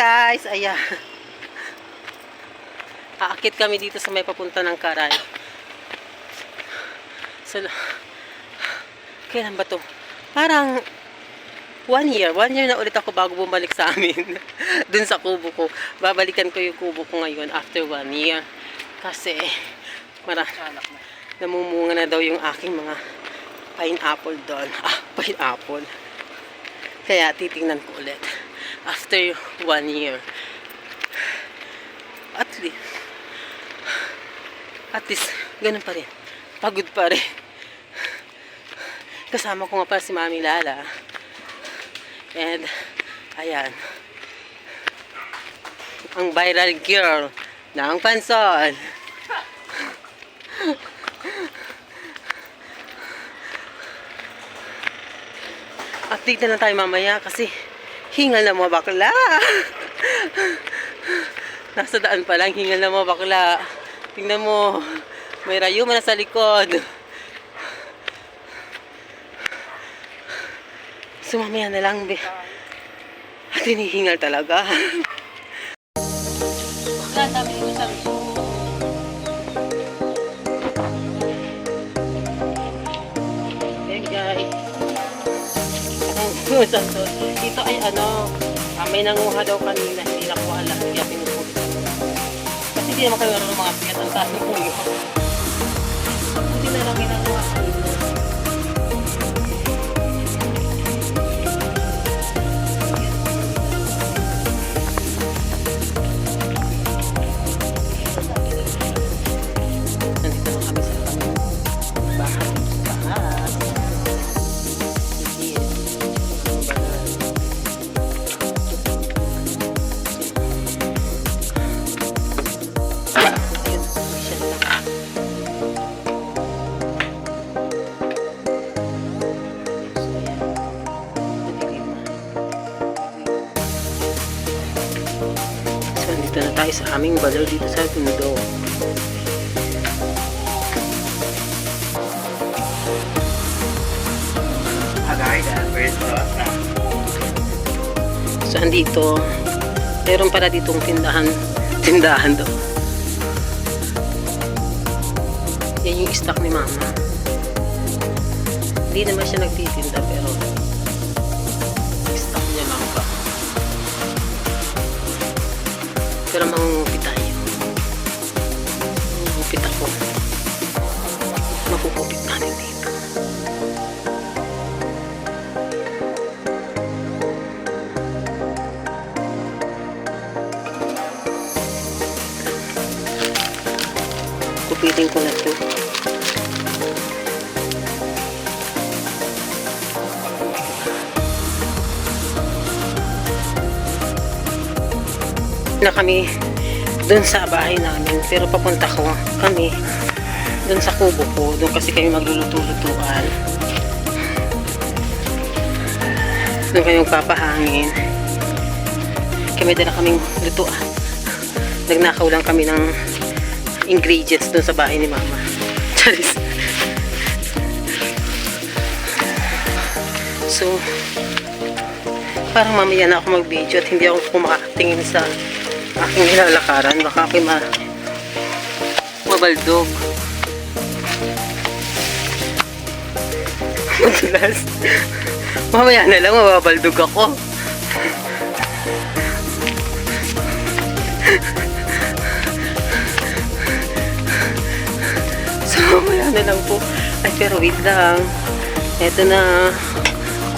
guys! Ayan. Aakit kami dito sa may papunta ng Karay. So, kailan ba to? Parang one year. One year na ulit ako bago bumalik sa amin. Dun sa kubo ko. Babalikan ko yung kubo ko ngayon after one year. Kasi, mara, namumunga na daw yung aking mga pineapple doon. Ah, pineapple. Kaya titingnan ko ulit. After one year. At least, at least, ganun pa rin. Pagod pa rin. Kasama ko nga pala si Mami Lala. And, ayan. Ang viral girl ng Panson. Update na lang tayo mamaya kasi hingal na mga bakla. Nasa daan pa lang, hingal na mga bakla. Tingnan mo, may rayuma na sa likod. So mamaya na lang, be. At hinihingal talaga. Bakla, sabi ko sa Hey guys. Ang santo. Ito ay ano, ah, may nanguha daw kanina, hindi lang, kaya pinupulit. Kasi hindi naman kayo ng mga piyat ang tayo ko yun. Hindi na lang ginagawa sa aming balaw dito sa Tundo. So, andito, meron pala ditong tindahan, tindahan daw. Yan yung stock ni mama. Hindi naman siya nagtitinda, pero Pero Na kami dun sa bahay namin. Pero papunta ko kami dun sa kubo ko. Doon kasi kami magluluto-lutuan. Doon kami magpapahangin. Kami dala kaming lutuan. Nagnakaw lang kami ng ingredients doon sa bahay ni Mama. Charis. So, parang mamaya na ako mag-video at hindi ako kumakatingin sa aking nilalakaran. Baka ako'y ma mabaldog. Madulas. mamaya na lang mababaldog ako. So, wala na lang po. Ay, pero wait lang. Eto na.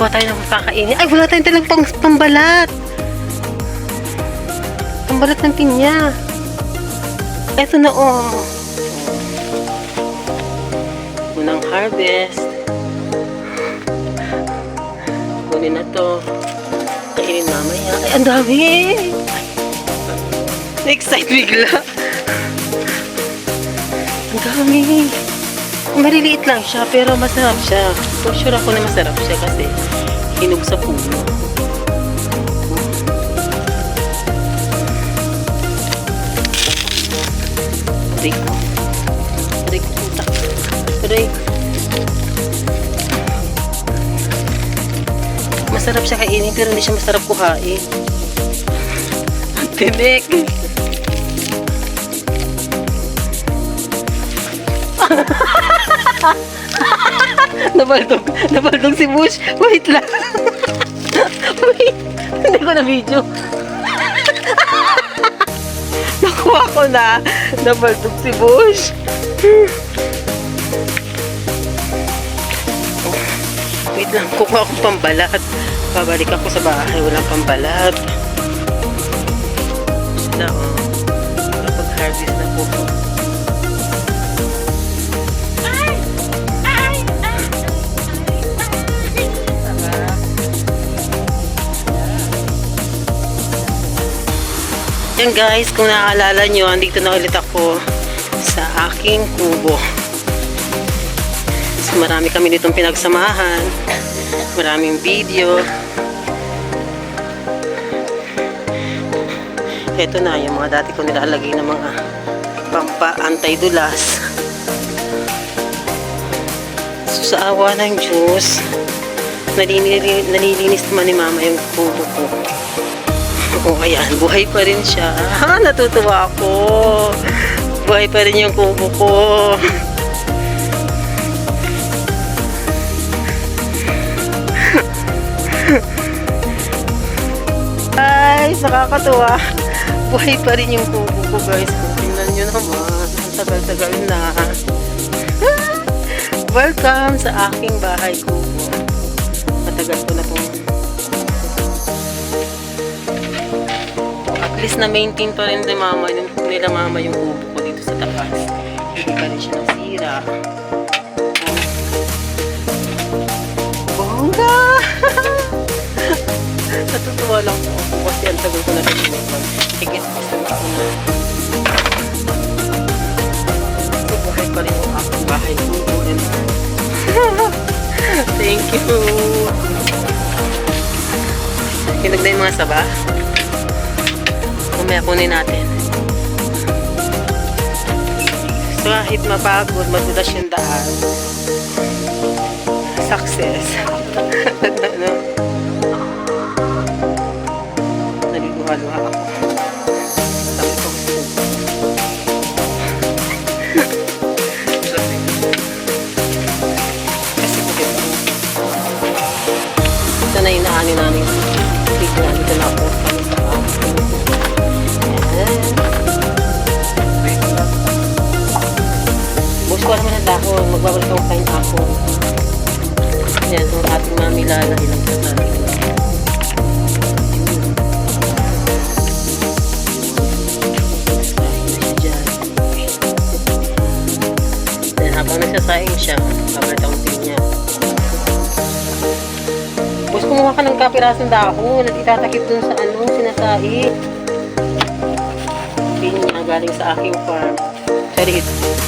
Kuha tayo ng kakainin. Ay, wala tayong talang pambalat. Pambalat ng pinya. Eto na, oh. Unang harvest. Kunin na to. Kainin mamaya. Ay, ang dami. Na-excite bigla. Ang dami. Maliliit lang siya, pero masarap siya. For sure ako na masarap siya kasi hinog sa puno. Masarap siya kainin, pero hindi siya masarap kuhain. tinik. nabaldog, nabaldog si Bush. Wait lang. Wait, hindi ko na video. Nakuha ko na. Nabaldog si Bush. Wait lang, kukuha ko pambalat. Babalik ako sa bahay, walang pambalat. Na, oh. Nakapag-harvest na po ko. Yan guys, kung naaalala nyo, andito na ulit ako sa aking kubo. So, marami kami nitong pinagsamahan. Maraming video. Ito na, yung mga dati ko nilalagay ng mga pampa-anti-dulas. So, sa awa ng Diyos, nalilinis, nalilinis naman ni Mama yung kubo ko. Oo, ayan, buhay pa rin siya. Ha, natutuwa ako. Buhay pa rin yung kubo ko. Guys, nakakatuwa. Buhay pa rin yung kubo ko, guys. Tingnan nyo naman, tagal-tagal na. Welcome sa aking bahay kubo. Matagal ko na pong at least na-maintain pa rin ni mama, yung, nila mama yung kubo ko dito sa taas. Hindi pa rin siya nasira. Bongga! Natutuwa lang po kasi ang tagal ko na nagsimulan. Higit pa sa ako na. So, buhay pa rin yung aking bahay. Thank you! Hinog na yung mga saba. Mamaya kunin natin. So, kahit mapagod, madulas yung daan. Success. ano? Naluluha-luha ako. Ito na yung naani namin. Dito na, dito na ako. Sa. Bus ko naman ang dahon. Magbabalik ako kain ako. Yan, ang ating mami lala kumuha ka ng kapirasong dahon at itatakip dun sa ano, sinasahi. Pinya galing sa aking farm. Charit.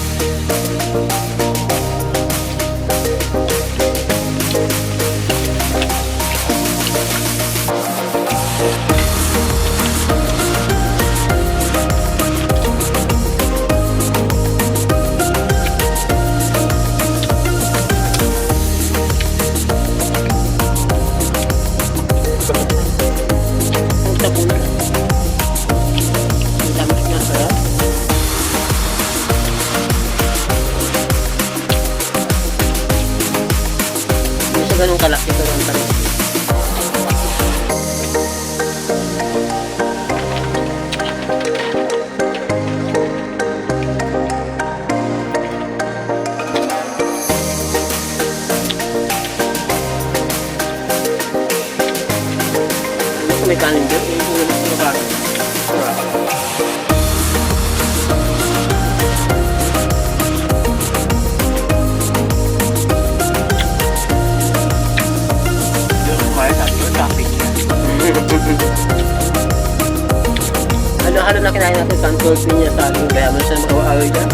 Untold niya sa ating kaya man siya makawa-away dyan.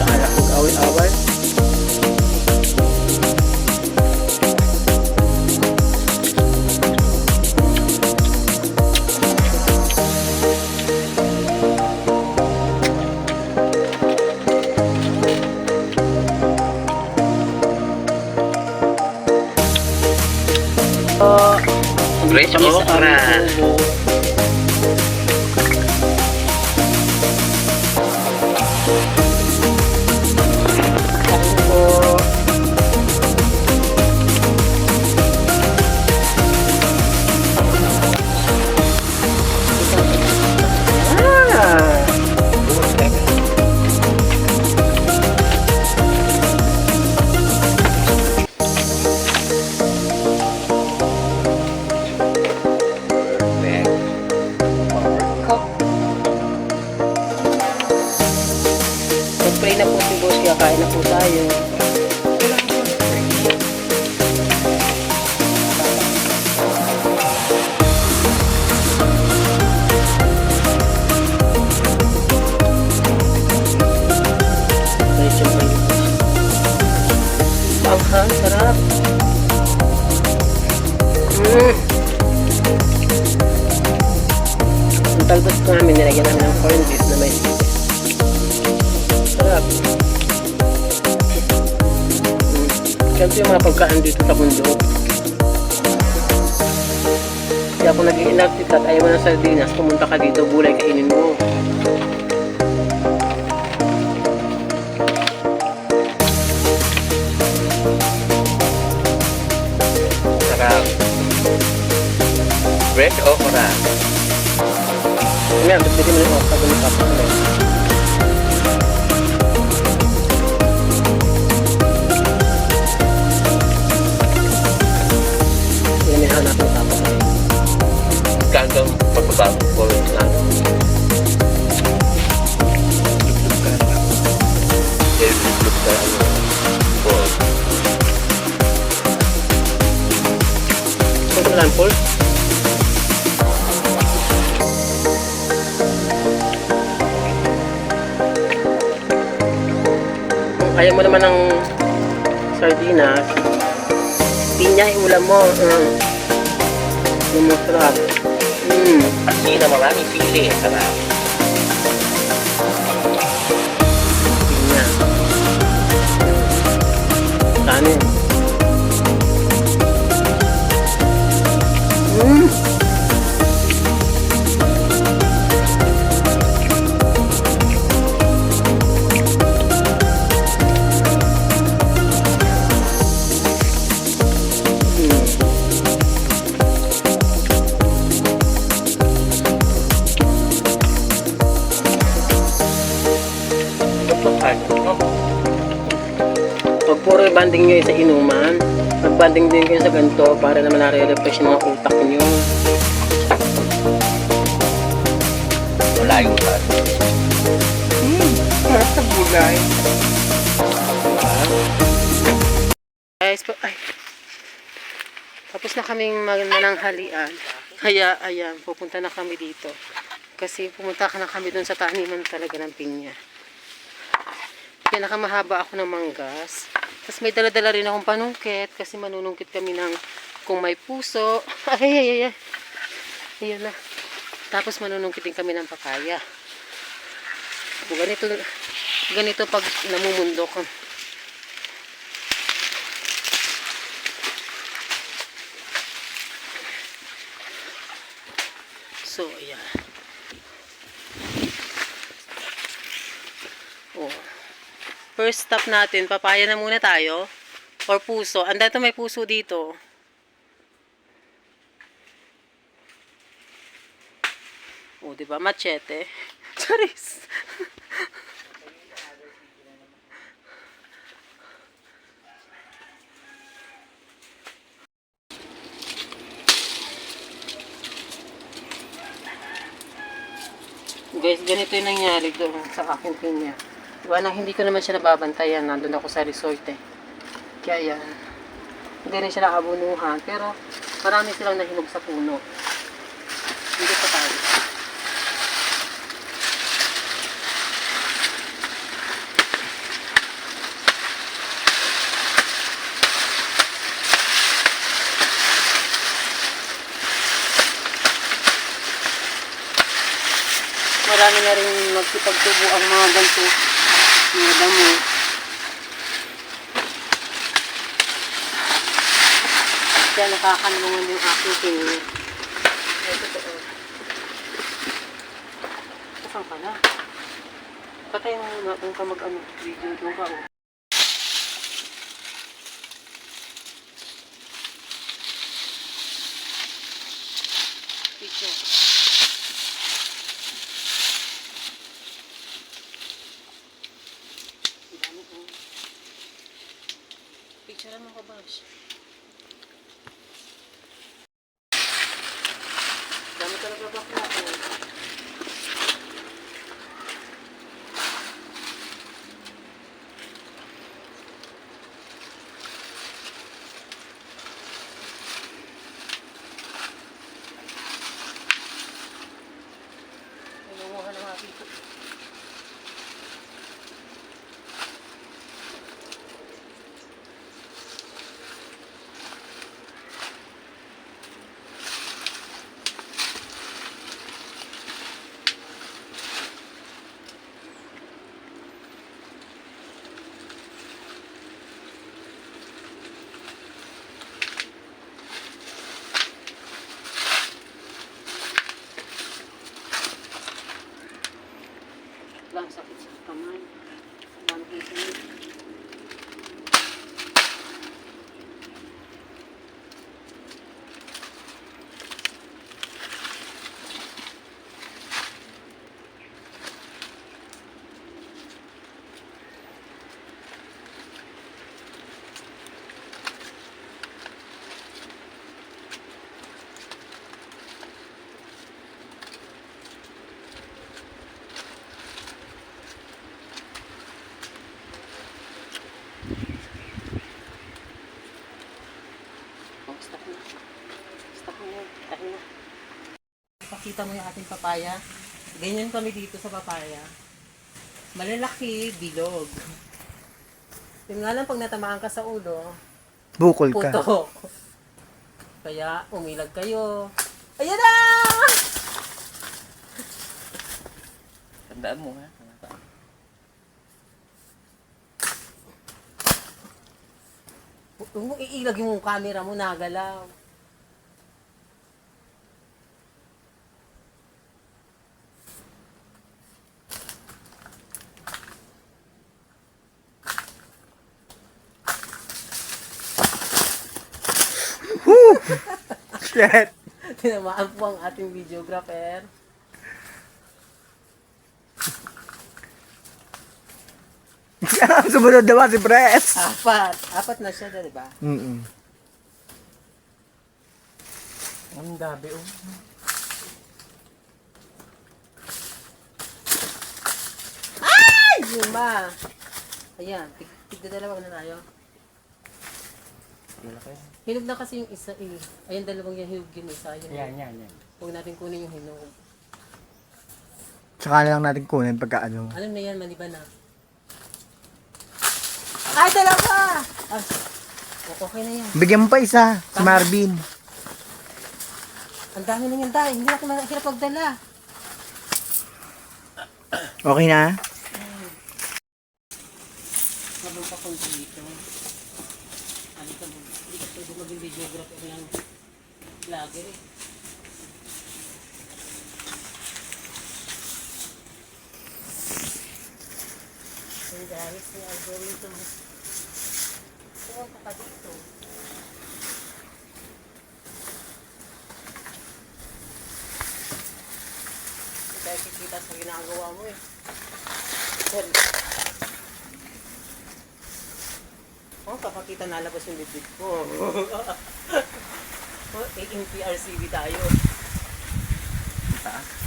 Nakala kong away-away. Oh, Fresh pagkaan dito sa bundok. Kaya kung nag-i-inactive ka at ayaw mo ng sardinas, pumunta ka dito, gulay kainin mo. Sarap. Fresh okra. Ngayon, ba't hindi mo okra doon sa Yan po. Kung saan, Paul? Kung kaya mo naman ng sardinas, pinya ulam mo. Uh, yung masarap. อันนี้เราบอกวมีฟิลเลตขนาอเปล่าร้านนี้อืม banding nyo sa inuman, mag-banding din kayo sa ganito para naman nare-refresh yung mga utak nyo. Wala yung ulan. Para sa gulay. Guys, ay. Tapos na kaming mananghalian. Kaya, ayan, pupunta na kami dito. Kasi pumunta ka na kami dun sa taniman talaga ng pinya. Pinakamahaba ako ng manggas. Tapos may dala-dala rin akong panungkit kasi manunungkit kami ng kung may puso. Ay, ay, ay, ay. Na. Tapos manunungkit din kami ng papaya. Ganito, ganito pag namumundok. So, ayan. Oh. First stop natin, papaya na muna tayo. Or puso. Anda to may puso dito. Oh, di ba? Machete. Charis. Guys, ganito yung nangyari doon sa aking pinya. Diba, nang hindi ko naman siya nababantayan, nandun ako sa resort eh. Kaya yan. Hindi rin siya nakabunuhan, pero marami silang nahinog sa puno. Hindi pa tayo. Marami na rin magkipagtubo ang mga ganito. Mga damo. Kaya nakakanlungan yung aking tingin. Ito to. Saan ka na? Patay mo muna kung ka mag-ano, video doon ka. Oh. Pakita mo yung ating papaya. Ganyan kami dito sa papaya. Malalaki, bilog. Yung nga lang pag natamaan ka sa ulo, Bukol ka. puto. Kaya umilag kayo. Ayan na! Tandaan mo ha. Huwag mo iilag yung camera mo, nagalaw. Shit! Tinamaan po ang ating videographer. Sumunod naman si Pres! Apat. Apat na siya, di ba? Mm Ang gabi oh. Ay, lima. Ayan, tig tigda dalawa na tayo. Malaki. Hinog na kasi yung isa eh. Ayan, dalawang yung hinog yun isa. Yun. Yan, yan, yan. Huwag natin kunin yung hinog. Tsaka na lang natin kunin pagka ano. Ano na yan, maliban na. Ay, dalawa! Ay, o- okay na yan. Bigyan mo pa isa, si Marvin. Ang dami na yan, dahil. Hindi ako mahirap magdala. Okay na? Habang pa kung dito. Ano ka mo? Hindi ka pwede maging videographer ng vlogger eh. Yung guys, yung algorithm. Pumunta ka dito. Hindi tayo kikita sa ginagawa mo eh. Sorry. Kapakita nalabas yung bibig ko. oh, eh, in PRCB tayo. Taas.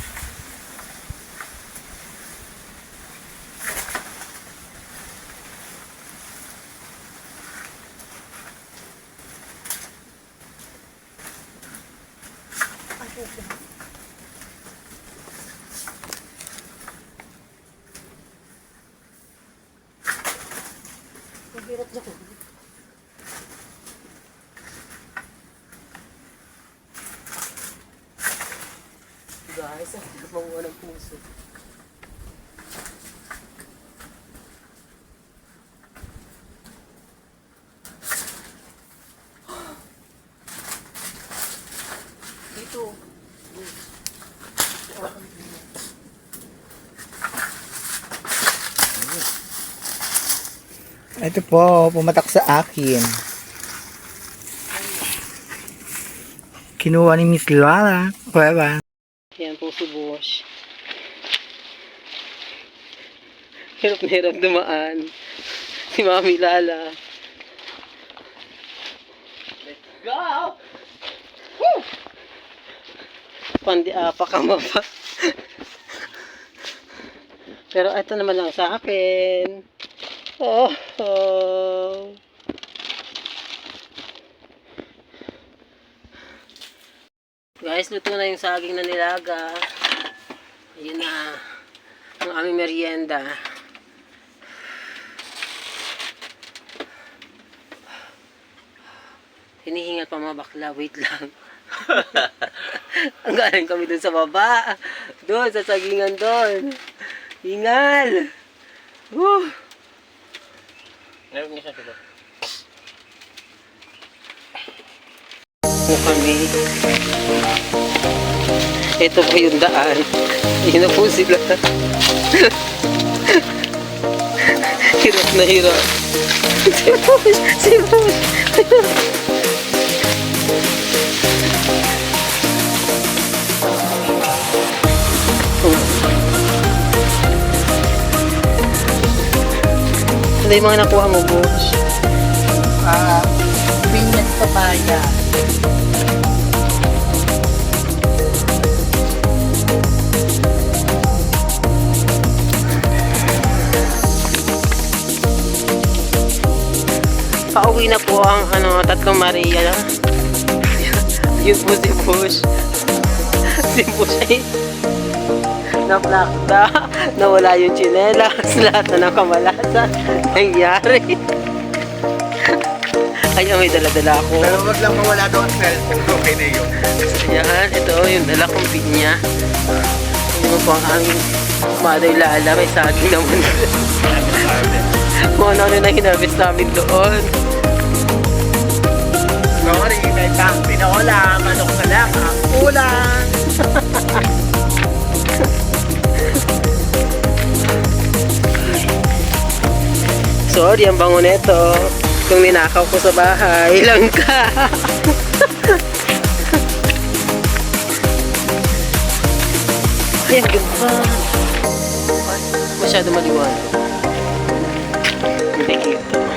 Ang hirap na Guys, ang hirap mamuha ng puso. Dito. Ito po, pumatak sa akin. Kinuha ni Miss Lara. Kuweba. Yan po si Bosch. Hirap na hirap dumaan. Si Mami Lala. Let's go! Woo! Pandi apa ka pa. Pero ito naman lang sa akin. Oh, oh. Guys, luto na yung saging na nilaga. Ayun na. Ang aming merienda. Hinihingal pa mga bakla. Wait lang. Ang galing kami dun sa baba. Doon, sa sagingan doon. Hingal. Woo! Meron niya siya sugar. Po kami. Ito po yung daan. Yun na po sila. hirap na hirap. si Bruce, si Bruce. Ano yung mga nakuha mo, Bush? Ah, pinyat papaya. Pauwi na po ang ano, tatlong Maria. Yun po si Bush. si Bush ay naplakda. Nawala yung chinelas. Lahat na ng kamalasa. Nangyari. Kaya may dala-dala ako. Pero wag lang mawala ang cellphone. Okay na yun. Ayan, ito yung dala kong pinya. Mo po ang aming mother lala. May saging naman. Kung ano-ano na hinarvest namin doon. Sorry, may tang pinola, manok na lang, ang kulang. Sorry, ang bango nito. Kung ninakaw ko sa bahay, lang ka. Ay, ang ganda. Masyado maliwanag. Hindi kita.